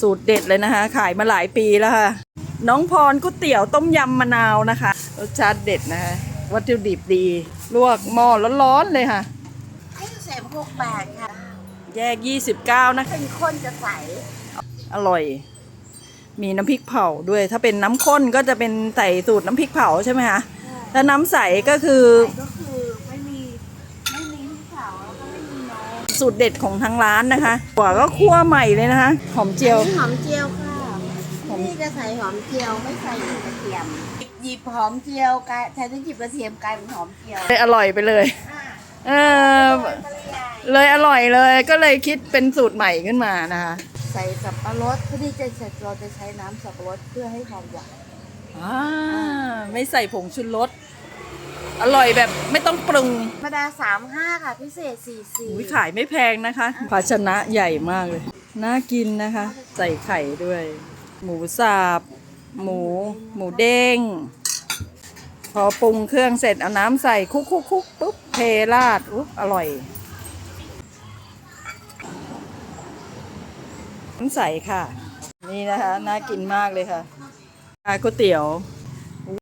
สูตรเด็ดเลยนะคะ ขายมาหลายปีแล้วค่ะ น้องพรก๋วยเตี๋ยวต้มยำมะนาวนะคะรสชาติเด็ดนะคะ วัตถุดิบดี ลวกหม้อร้อนๆเลยค่ะให้เสพพวกแปดค่ะ แยก 29นะคะเป็นข้นจะใส อร่อย มีน้ำพริกเผาด้วย ถ้าเป็นน้ำข้นก็จะเป็นใส่สูตรน้ำพริกเผาใช่ไหมคะถ้าน้ำใสก็คือก็คือไม่มีไม่มีที่เผาแล้วก็ไม่มีนม สูตรเด็ดของทางร้านนะคะหัวก็คั่วใหม่เลยนะคะ หอมเจียวอันนี้หอมเจียวค่ะนี่จะใส่หอมเจียวไม่ใส่กระเทียม หยิบหอมเจียวกลายแทนที่หยิบกระเทียมกลายเป็นหอมเจียวเลยอร่อยไปเลยอ่าเออ เลยอร่อยเลยก็เลยคิดเป็นสูตรใหม่ขึ้นมานะคะ ใส่สับปะรดเพื่อที่จะเสร็จเราจะใช้น้ำสับปะรดเพื่อให้ความหวานอ่าไม่ใส่ผงชูรส อร่อยแบบไม่ต้องปรุงธรรมดาสามห้าค่ะ พิเศษสี่สี่อุ๊ยขายไม่แพงนะคะ ภาชนะใหญ่มากเลย น่ากินนะคะ ใส่ไข่ด้วย หมูสับหมู หมูเด้ง พอปรุงเครื่องเสร็จเอาน้ำใส่คุกคุกคุกปุ๊บเทราดอุ๊บอร่อยน้ำใสค่ะ นี่นะคะ น่ากินมากเลยค่ะอ่าก๋วยเตี๋ยว